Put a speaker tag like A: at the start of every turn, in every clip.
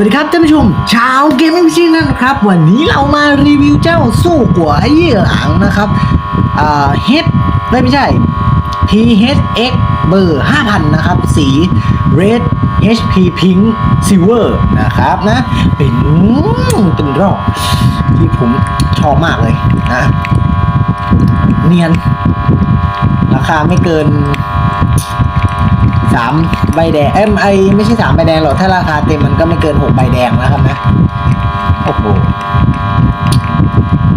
A: วัสดีครับท่านผู้ชม ชาวเกมมิ่งซีนั่นครับ วันนี้เรามารีวิวเจ้าสู้กัวเยี่ยหลังนะครับอ่าเฮดไม่ไม่ใช่ PHX เบอร์ 5,000 นะครับ สี Red HP Pink Silver นะครับนะ เป็นเป็นรอบที่ผมชอบมากเลยนะ เนียน ราคาไม่เกิน สามใบแดงเอ้ยไอไม่ใช่สามใบแดงหรอกถ้าราคาเต็มมันก็ไม่เกินหกใบแดงนะครับนะโอ้โห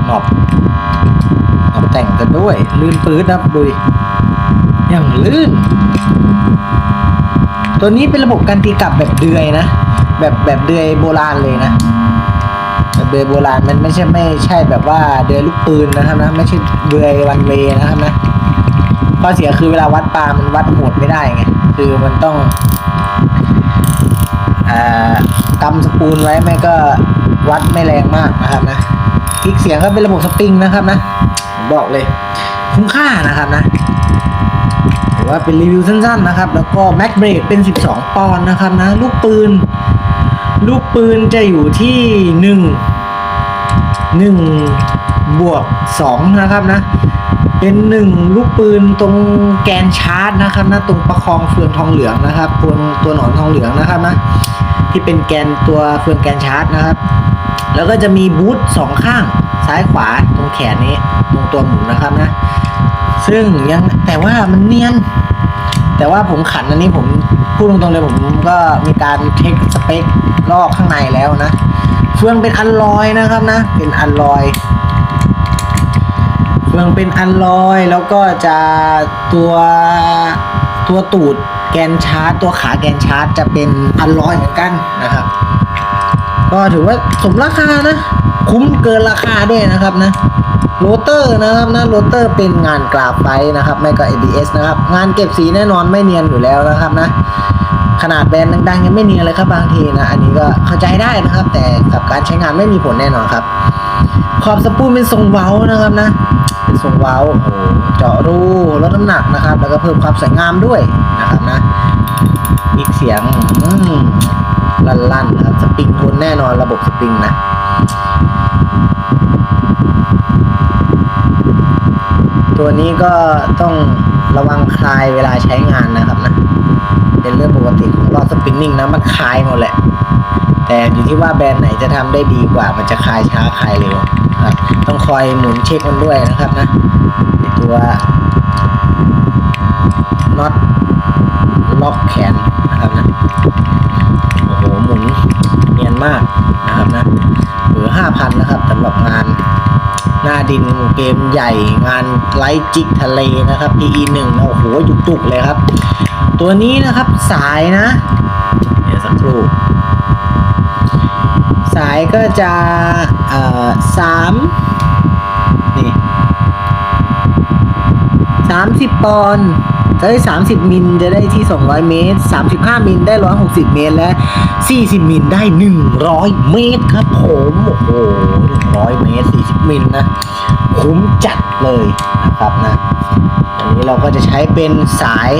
A: หนอบหนอบแต่งกันด้วย ลื่นปื๊ดนะครับดูดิอย่างลื่น ตัวนี้เป็นระบบการตีกลับแบบเดือยนะ แบบแบบเดือยโบราณเลยนะแบบเดือยโบราณมันไม่ใช่ไม่ใช่แบบว่าเดือยลูกปืนนะครับนะไม่ใช่เดือยวันเวนะครับนะข้อเสียคือเวลาวัดปลามันวัดโหดไม่ได้ไง คือมันต้องอกำสปูนไว้ไม่ก็วัดไม่แรงมากนะครับนะคลิกเสียงก็เป็นระบบสปริงนะครับนะผมบอกเลย คุ้มค่านะครับนะถือว่าเป็นรีวิวสั้นๆนะครับ แล้วก็แม็กเบรกเป็น 12 ปอนด์นะครับนะ ลูกปืน ลูกปืนจะอยู่ที่ 1 1 บวก 2 นะครับนะ เป็นหนึ่งลูกปืนตรงแกนชาร์จนะครับนะ ตรงประคองเฟืองทองเหลืองนะครับตัวตัวหนอนทองเหลืองนะครับนะ ที่เป็นแกนตัวเฟืองแกนชาร์จนะครับ แล้วก็จะมีบูทสองข้างซ้ายขวาตรงแขนนี้ตรงตัวหมุนนะครับนะ ซึ่งยังแต่ว่ามันเนียน แต่ว่าผมขันอันนี้ผมพูดตรงๆเลยผมก็มีการเทคสเปคลอกข้างในแล้วนะ เฟืองเป็นอัลลอยนะครับนะ เป็นอัลลอย มันเป็นอันลอยแล้วก็จะตัวตัวตูดแกนชาร์จตัวขาแกนชาร์จจะเป็นอันลอยเหมือนกันนะครับ ก็ถือว่าสมราคานะ คุ้มเกินราคาด้วยนะครับนะ โรเตอร์นะครับนะโรเตอร์เป็นงานกราฟไฟนะครับ ไม่ก็ ABS นะครับ งานเก็บสีแน่นอนไม่เนียนอยู่แล้วนะครับนะ ขนาดแบรนด์ดังๆ ยังไม่เนียนเลยครับบางทีนะ อันนี้ก็เข้าใจได้นะครับ แต่กับการใช้งานไม่มีผลแน่นอนครับ ขอบสปูลเป็นทรงเว้านะครับนะ เป็นทรงเว้าโอ้เจาะรูลดน้ำหนักนะครับ แล้วก็เพิ่มความสวยงามด้วยนะครับนะ อีกเสียงลั่นๆนะครับสปริงทนแน่นอนระบบสปริงนะ ตัวนี้ก็ต้องระวังคลายเวลาใช้งานนะครับนะ เป็นเรื่องปกติของรอบสปินนิ่งนะมันคลายหมดแหละ แต่อยู่ที่ว่าแบรนด์ไหนจะทำได้ดีกว่า มันจะคลายช้าคลายเร็วครับ ต้องคอยหมุนเช็คมันด้วยนะครับนะตัวน็อตล็อกแขนนะครับนะโอ้โหหมุนเนียนมากนะครับนะหรือห้าพันนะครับสำหรับงาน หน้าดินเกมใหญ่งานไลท์จิกทะเลนะครับ PE หนึ่งนะโอ้โหจุกๆเลยครับ ตัวนี้นะครับสายนะ เดี๋ยวสักครู่ สายก็จะเอ่อสามนี่สามสิบปอนด์ ได้สามสิบมิลจะได้ที่สองร้อยเมตรสามสิบห้ามิลได้ร้อยหกสิบเมตร และสี่สิบมิลได้หนึ่งร้อยเมตรครับผม โอ้โหหนึ่งร้อยเมตรสี่สิบมิลนะ คุ้มจัดเลยนะครับนะ อันนี้เราก็จะใช้เป็นสาย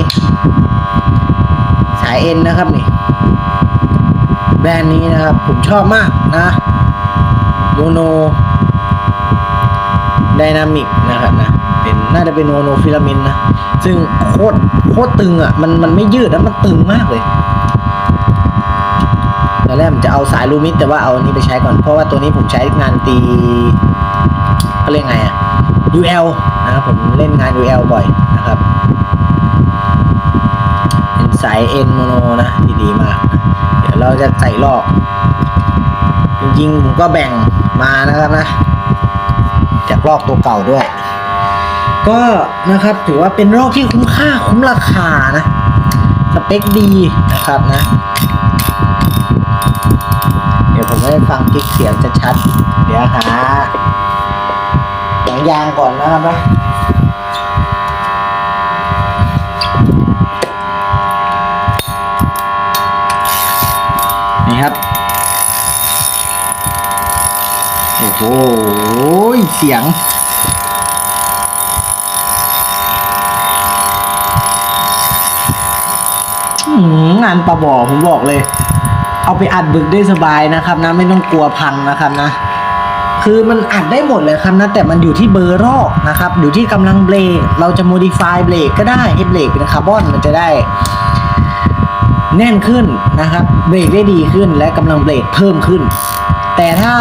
A: สายเอ็นนะครับนี่ แบรนด์นี้นะครับ ผมชอบมากนะโมโนไดนามิกนะครับนะ เป็นน่าจะเป็นโมโนฟิลาเมนนะ ซึ่งโคตรโคตรตึงอะ มันมันไม่ยืดแล้วมันตึงมากเลยตอนแรกผมจะเอาสายลูมิดแต่ว่าเอาอันนี้ไปใช้ก่อน เพราะว่าตัวนี้ผมใช้งานตีเขาเรียกไงอะ UL นะครับผมเล่นงาน UL บ่อยนะครับ เป็นสายเอ็นโมโนนะที่ดีมาก เดี๋ยวเราจะใส่ลอก จริงๆ ผมก็แบ่งมานะครับนะจากลอกตัวเก่าด้วย ก็นะครับถือว่าเป็นลอกที่คุ้มค่าคุ้มราคานะสเปคดีนะครับนะ เดี๋ยวผมให้ฟังคลิกเสียงจะชัดๆเดี๋ยวหาหนังยางก่อนนะครับนะนี่ครับโอ้โหเสียง อื้อหือ งานปลาบ่อผมบอกเลย เอาไปอัดบึกได้สบายนะครับนะไม่ต้องกลัวพังนะครับนะ คือมันอัดได้หมดเลยครับนะแต่มันอยู่ที่เบอร์รอกนะครับอยู่ที่กำลังเบรกเราจะ modify เบรกก็ได้ให้เบรกเป็นคาร์บอนมันจะได้ แน่นขึ้นนะครับเบรกได้ดีขึ้นและกำลังเบรกเพิ่มขึ้น แต่ถ้า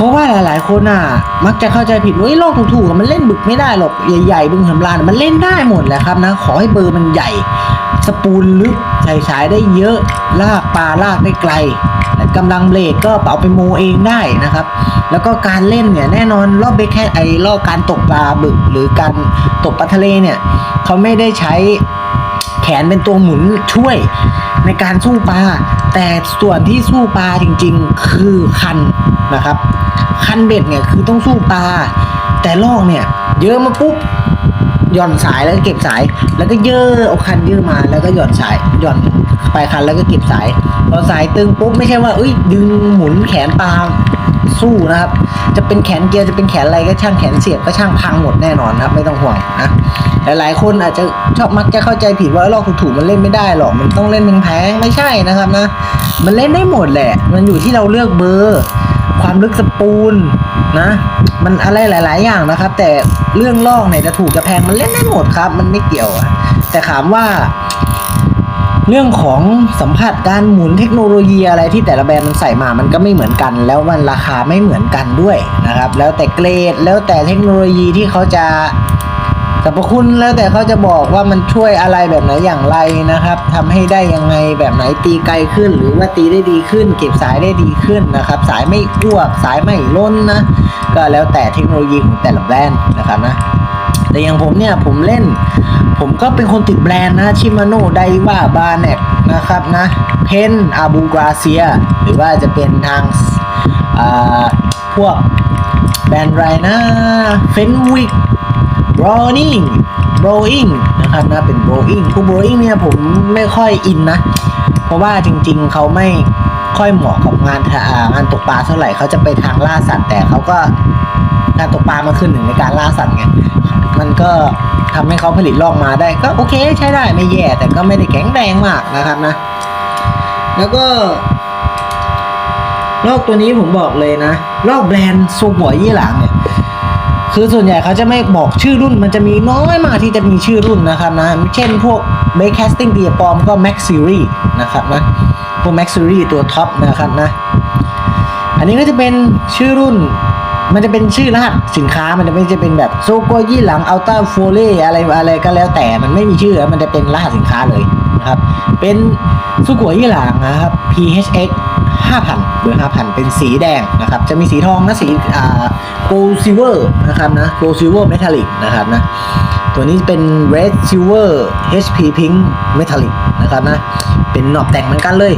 A: เพราะว่าหลาย ๆ คนอะ มักจะเข้าใจผิดว่าเฮ้ยโลกถูกๆมันเล่นบึกไม่ได้หรอกใหญ่ๆบึงสำราญมันเล่นได้หมดแหละครับนะ ขอให้เบอร์มันใหญ่ สปูลลึกใส่สายได้เยอะ ลากปลาลากได้ไกลกำลังเบรกก็เอาไปโมเองได้นะครับ แล้วก็การเล่นเนี่ยแน่นอนรอบเบรกแค่ไอ้รอบการตกปลาบึกหรือการตกปลาทะเลเนี่ยเขาไม่ได้ใช้แขนเป็นตัวหมุนช่วย ในการสู้ปลาแต่ส่วนที่สู้ปลาจริง ๆ คือคันนะครับ คันเบ็ดเนี่ยคือต้องสู้ปลาแต่ลอกเนี่ยเยอะมาปุ๊บหย่อนสายแล้วก็เก็บสาย แล้วก็เยอะเอาคันเยอะมาแล้วก็หย่อนสายหย่อนปลายคันแล้วก็เก็บสายพอสายตึงปุ๊บไม่ใช่ว่าเอ้ยดึงหมุนแขนปลา สู้นะครับ จะเป็นแขนเกียร์จะเป็นแขนอะไรก็ช่างแขนเสียบก็ช่างพังหมดแน่นอนครับไม่ต้องห่วงนะหลายๆคนอาจจะชอบมักจะเข้าใจผิดว่าลอกถูกๆมันเล่นไม่ได้หรอกมันต้องเล่นแพงๆไม่ใช่นะครับนะ มันเล่นได้หมดแหละ มันอยู่ที่เราเลือกเบอร์ ความลึกสปูลนะ มันอะไรหลาย ๆ อย่างนะครับ แต่เรื่องลอกเนี่ยจะถูกจะแพงมันเล่นได้หมดครับ มันไม่เกี่ยวอะแต่ถามว่า เรื่องของสัมผัสการหมุนเทคโนโลยีอะไรที่แต่ละแบรนด์มันใส่มามันก็ไม่เหมือนกัน แล้วมันราคาไม่เหมือนกันด้วยนะครับ แล้วแต่เกรดแล้วแต่เทคโนโลยีที่เขาจะสรรพคุณแล้วแต่เขาจะบอกว่ามันช่วยอะไรแบบไหนอย่างไรนะครับทำให้ได้ยังไงแบบไหนตีไกลขึ้น หรือว่าตีได้ดีขึ้น เก็บสายได้ดีขึ้นนะครับ สายไม่อ้วกสายไม่ล้นนะ ก็แล้วแต่เทคโนโลยีของแต่ละแบรนด์นะครับนะ แต่อย่างผมเนี่ยผมเล่น ผมก็เป็นคนติดแบรนด์นะชิมาโน่ไดว่าบาเน็ตนะครับนะเพนอาบูกราเซีย หรือว่าจะเป็นทางอ่าพวกแบรนด์ไรนะเฟนวิกบรอนิงโบอิงนะครับนะเป็นโบอิงพวกโบอิงเนี่ยผมไม่ค่อยอินนะ เพราะว่าจริงๆเขาไม่ ค่อยเหมาะกับงานงานตกปลาเท่าไหร่เขาจะไปทางล่าสัตว์แต่เขาก็การตกปลามาขึ้นหนึ่งในการล่าสัตว์ไงมันก็ทำให้เขาผลิตลอกมาได้ก็โอเคใช้ได้ไม่แย่แต่ก็ไม่ได้แข็งแรงมากนะครับนะ แล้วก็ลอกตัวนี้ผมบอกเลยนะลอกแบรนด์ซูหัวยี่หลังเนี่ยคือส่วนใหญ่เขาจะไม่บอกชื่อรุ่นมันจะมีน้อยมากที่จะมีชื่อรุ่นนะครับนะ เช่นพวก b a k e Casting ปีปอมก็ Max Series นะครับนะ พวก Max Series ตัวท็อปนะครับนะ อันนี้ก็จะเป็นชื่อรุ่น มันจะเป็นชื่อรหัสสินค้ามันจะไม่จะเป็นแบบโซโกยี่หลังอัลต้าโฟเล่อะไรอะไรก็แล้วแต่มันไม่มีชื่อ มันจะเป็นรหัสสินค้าเลยนะครับ เป็นสุกัวยี่หลังนะครับ PHX 5,000เบอร์5,000 เป็นสีแดงนะครับ จะมีสีทองนะสีอ่า gold silver นะครับนะ gold silver metallic นะครับนะ ตัวนี้เป็น red silver HP pink metallic นะครับนะ เป็นหนอบแต่งเหมือนกันเลย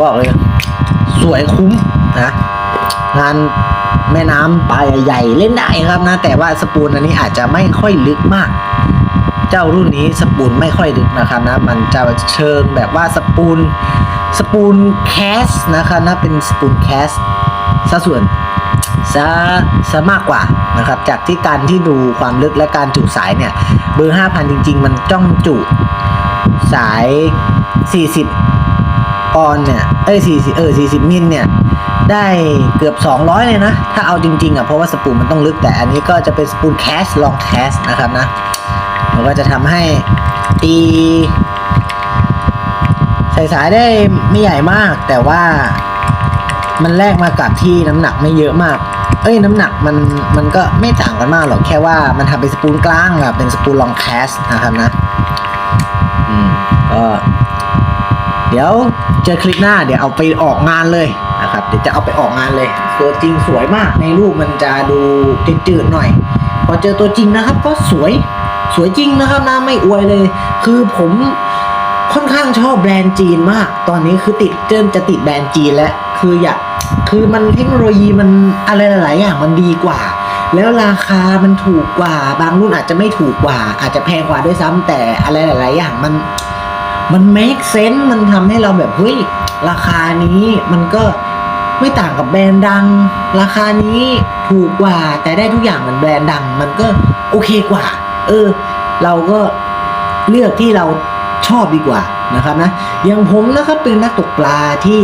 A: บอกเลย สวยคุ้มนะงานแม่น้ำปลาใหญ่เล่นได้ครับนะ แต่ว่าสปูนอันนี้อาจจะไม่ค่อยลึกมาก เจ้ารุ่นนี้สปูนไม่ค่อยลึกนะครับนะ มันจะเชิงแบบว่าสปูนสปูนแคสนะครับนะเป็นสปูนแคสซะส่วนซะซะมากกว่านะครับ จากที่การที่ดูความลึกและการจุสายเนี่ย เบอร์ 5,000 จริง ๆ มันจ้องจุสาย 40 ปอนเนี่ยเอ้ยสี่สิเออสี่สิบมิลเนี่ยได้เกือบ 200 เลยนะ ถ้าเอาจริงๆอะเพราะว่าสปูลมันต้องลึกแต่อันนี้ก็จะเป็นสปูลแคสลองแคสนะครับนะมันก็จะทำให้ตีใส่สายได้ไม่ใหญ่มาก แต่ว่ามันแลกมากับที่น้ำหนักไม่เยอะมาก เอ้ยน้ำหนักมันมันก็ไม่ต่างกันมากหรอกแค่ว่ามันทำเป็นสปูลกลางอะเป็นสปูลลองแคสนะครับนะอืมก็ เดี๋ยวเจอคลิปหน้าเดี๋ยวเอาไปออกงานเลยนะครับ เดี๋ยวจะเอาไปออกงานเลย ตัวจริงสวยมากในรูปมันจะดูจืดๆหน่อย พอเจอตัวจริงนะครับก็สวยสวยจริงนะครับนะไม่อวยเลย คือผมค่อนข้างชอบแบรนด์จีนมาก ตอนนี้คือติดเจิมจะติดแบรนด์จีนแล้ว คืออยากคือมันเทคโนโลยีมันอะไรหลายๆอย่างมันดีกว่า แล้วราคามันถูกกว่า บางรุ่นอาจจะไม่ถูกกว่า อาจจะแพงกว่าด้วยซ้ำแต่อะไรหลาย ๆ อย่างมัน มัน make sense มันทำให้เราแบบเฮ้ยราคานี้มันก็ไม่ต่างกับแบรนด์ดัง ราคานี้ถูกกว่า แต่ได้ทุกอย่างเหมือนแบรนด์ดัง มันก็โอเคกว่า เออ เราก็เลือกที่เราชอบดีกว่านะครับนะอย่างผมนะครับเป็นนักตกปลาที่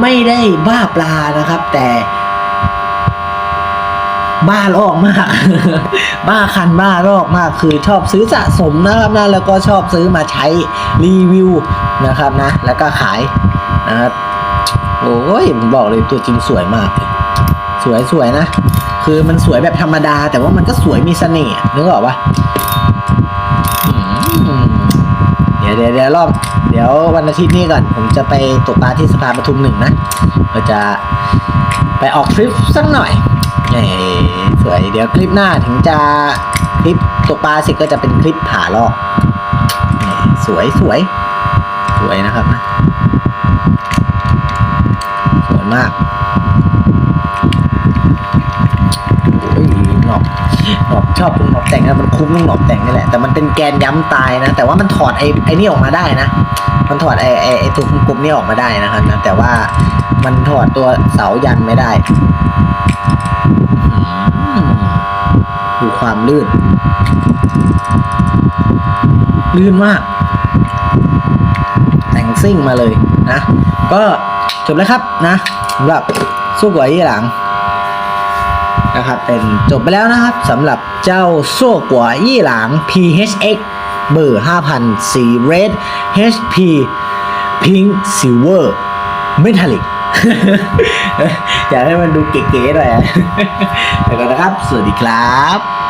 A: ไม่ได้บ้าปลานะครับ แต่ บ้าลอกมาก บ้าคันบ้าลอกมาก คือชอบซื้อสะสมนะครับนะแล้วก็ชอบซื้อมาใช้รีวิวนะครับนะ แล้วก็ขายนะครับโอ้ยผมบอกเลยตัวจริงสวยมาก สวยสวยนะ คือมันสวยแบบธรรมดา แต่ว่ามันก็สวยมีเสน่ห์นึกออกปะเดี๋ยวเดี๋ยวเดี๋ยวรอบเดี๋ยววันอาทิตย์นี้ก่อน ผมจะไปตกปลาที่สะพานปทุมหนึ่งนะเราจะไปออกทริปสักหน่อย เอ้สวยเดี๋ยวคลิปหน้าถึงจะคลิปตกปลาเสร็จก็จะเป็นคลิปผ่าลอกนี่สวยสวยสวยนะครับนะสวยมากโอ้ยหนอบหนอบชอบตรงหนอบแต่งนะมันคุ้มตรงหนอบแต่งนี่แหละ แต่มันเป็นแกนย้ำตายนะ แต่ว่ามันถอดไอ้ไอ้นี่ออกมาได้นะ มันถอดไอ้ไอ้ไอ้ตัวกลมๆนี่ออกมาได้นะครับนะแต่ว่า มันถอดตัวเสายันไม่ได้ดูความลื่น ลื่นมาก แต่งซิ่งมาเลยนะ ก็จบแล้วครับนะสำหรับสู้กัวยี่หลังนะครับ เป็นจบไปแล้วนะครับสำหรับเจ้าโซ่กัวยี่หลัง PHX เบอร์5,000สี Red HP Pink Silver Metallic อยากให้มันดูเก๋ๆหน่อยแต่ก่อนนะครับ สวัสดีครับ